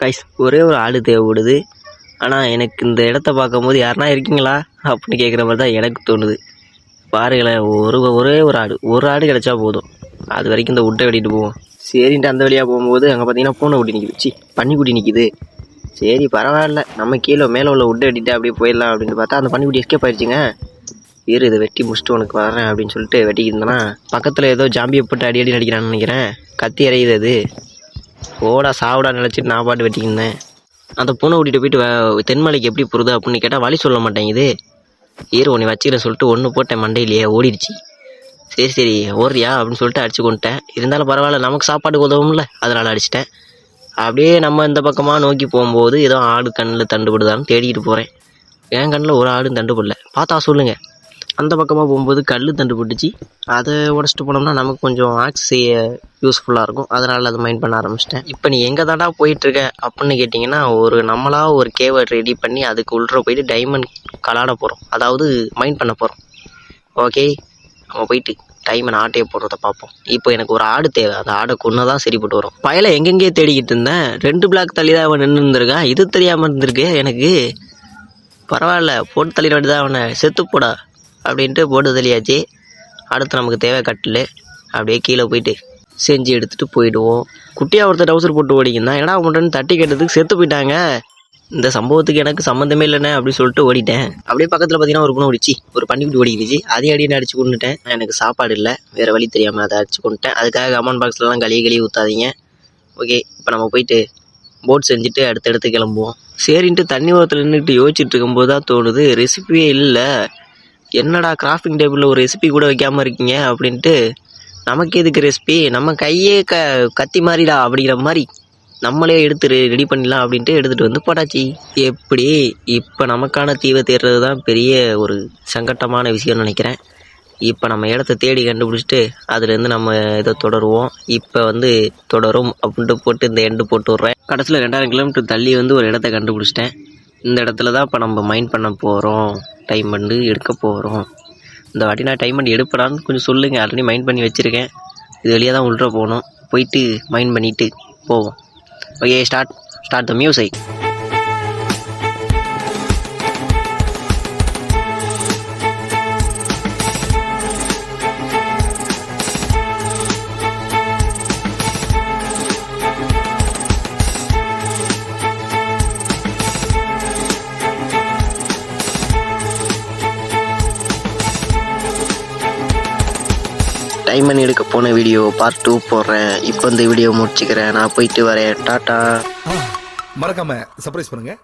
Guys ஒரே ஒரு ஆடு தேவைப்படுது. ஆனால் எனக்கு இந்த இடத்த பார்க்கும்போது யாருனா இருக்கீங்களா? அப்படின்னு கேட்குற மாதிரி தான் எனக்கு தோணுது. பாருங்களேன் ஒரு ஒரே ஒரு ஆடு. ஒரு ஆடு கிடைச்சா போதும். அது வரைக்கும் இந்த உட்டை வெட்டிட்டு போவோம். சரின்ட்டு அந்த வழியாக போகும்போது அங்கே பார்த்தீங்கன்னா பூனை குட்டி நிற்கிது சி பன்னிக்குட்டி நிற்கிது சரி பரவாயில்ல. நம்ம கீழே மேலே உள்ள உட்டை வெட்டிட்டு அப்படியே போயிடலாம் அப்படின்னு பார்த்தா அந்த பன்னிக்குட்டி எஸ்கேப் ஆயிடுச்சுங்க இரு இதை வெட்டி முடிச்சுட்டு உனக்கு வரேன் அப்படின்னு சொல்லிட்டு வெட்டிக்கிட்டு இருந்தேன்னா பக்கத்தில் ஏதோ ஜாம்பியை போட்டு அடி அடி நடிக்கிறான்னு நினைக்கிறேன். கத்தி இறையுது அது. ஓடா சாவடா நினச்சிட்டு நான் பாட்டு வெட்டிக்கிருந்தேன் அந்த பூனை கூட்டிகிட்டு போயிட்டு வ- தென்மலைக்கு எப்படி போகிறது அப்படின்னு கேட்டால் வழி சொல்ல மாட்டேங்குது. ஈரோ உன்னை வச்சுக்கிறேன் சொல்லிட்டு ஒன்று போட்டேன் மண்டையிலேயே ஓடிடுச்சு. சரி சரி ஓடுறியா அப்படின்னு சொல்லிட்டு அடிச்சு கொண்டுட்டேன். இருந்தாலும் பரவாயில்ல நமக்கு சாப்பாடு உதவும்ல. அதனால் அடிச்சிட்டேன். அப்படியே நம்ம இந்த பக்கமாக நோக்கி போகும்போது ஏதோ ஆடு கண்ணில் தண்டுபடுதான்னு தேடிக்கிட்டு போகிறேன் என் கண்ணில் ஒரு ஆடும் தண்டுபடல. பார்த்தா சொல்லுங்கள் அந்த பக்கமாக போகும்போது கல் தண்டுபட்டுச்சு அதை உடச்சிட்டு போனோம்னா நமக்கு கொஞ்சம் ஆக்ஸ் செய்ய யூஸ்ஃபுல்லாக இருக்கும். அதனால் அதை மைண்ட் பண்ண ஆரம்பிச்சிட்டேன். இப்போ நீ எங்கே தாண்டா போயிட்டுருக்க? அப்படின்னு கேட்டிங்கன்னா ஒரு நம்மளாக ஒரு கேவை ரெடி பண்ணி அதுக்கு உள்ளே போயிட்டு டைமண்ட் கலாட போகிறோம் அதாவது மைண்ட் பண்ண போகிறோம் ஓகே நம்ம போயிட்டு டைமண்ட் ஆட்டையை போடுறத பார்ப்போம். இப்போ எனக்கு ஒரு ஆடு தேவை. அந்த ஆடை கொன்று தான் சரிப்பட்டு வரும். பயலை எங்கெங்கேயே தேடிக்கிட்டு இருந்தேன். ரெண்டு பிளாக் தள்ளி தான் அவன் நின்று இருந்திருக்கான். இது தெரியாமல் இருந்திருக்கு. எனக்கு பரவாயில்ல. போட்டு தள்ளிட வேண்டியதான் அவனை. செத்து போடா. அப்படின்ட்டு போட்டு தெளியாச்சு அடுத்து நமக்கு தேவை கட்டில். அப்படியே கீழே போயிட்டு செஞ்சு எடுத்துகிட்டு போயிடுவோம். குட்டியாக ஒருத்தர் டவுசர் போட்டு ஓடிக்கிருந்தான் என்னடா பண்ணுறேன்னு தட்டி கேட்டதுக்கு செத்து போயிட்டாங்க. இந்த சம்பவத்துக்கு எனக்கு சம்மந்தமே இல்லைண்ணே அப்படின்னு சொல்லிட்டு ஓடிட்டேன். அப்படியே பக்கத்தில் பார்த்தீங்கன்னா ஒரு குணம் ஓடிச்சு. ஒரு பன்னிக்குட்டி ஓடிக்கிச்சு அதே அடியே அடிச்சு கொண்டுட்டேன். எனக்கு சாப்பாடு இல்லை. வேறு வழி தெரியாமல் அதை அடிச்சு கொண்டுட்டேன். அதுக்காக கமெண்ட் பாக்ஸ்லலாம் கழுவி கழுவி ஊற்றாதீங்க ஓகே இப்போ நம்ம போயிட்டு போட் செஞ்சுட்டு அடுத்தடுத்து கிளம்புவோம். சரின்ட்டு தண்ணி ஓரத்தில் நின்றுட்டு யோசிச்சுட்டு இருக்கும்போது தான் தோணுது ரெசிபியே இல்லை. என்னடா கிராஃப்டிங் டேபிளில் ஒரு ரெசிபி கூட வைக்காமல் இருக்கீங்க அப்படின்ட்டு நமக்கு எதுக்கு ரெசிபி நம்ம கையே க கத்தி மாதிரிடா அப்படிங்கிற மாதிரி நம்மளே எடுத்து ரெடி பண்ணிடலாம் அப்படின்ட்டு எடுத்துகிட்டு வந்து போட்டாச்சு. எப்படி? இப்போ நமக்கான தீவை தேடுறது தான் பெரிய ஒரு சங்கட்டமான விஷயம்னு நினைக்கிறேன். இப்போ நம்ம இடத்த தேடி கண்டுபிடிச்சிட்டு அதுலேருந்து நம்ம இதை தொடருவோம். இப்போ வந்து தொடரும் அப்படின்ட்டு போட்டு இந்த எண்டு போட்டு விட்றேன். கடைசியில் ரெண்டாயிரம் கிலோமீட்டர் தள்ளி வந்து ஒரு இடத்த கண்டுபிடிச்சிட்டேன். இந்த இடத்துல தான் இப்போ நம்ம மைண்ட் பண்ண போகிறோம் டைம் பண்ணி எடுக்க போகிறோம் இந்த வாட்டி நான் டைம் பண்ணி எடுப்படான்னு கொஞ்சம் சொல்லுங்கள் ஆல்ரெடி மைண்ட் பண்ணி வச்சுருக்கேன். இது வழியாக தான் உள்ள போகணும். போயிட்டு மைண்ட் பண்ணிவிட்டு போவோம். Okay start start the music time பண்ணி எடுக்க போன வீடியோ பார்ட் டூ போடுறேன். இப்போ இந்த வீடியோ முடிச்சுக்கிறேன். நான் போயிட்டு வரேன். டாட்டா. மறக்காம சர்ப்ரைஸ் பண்ணுங்க.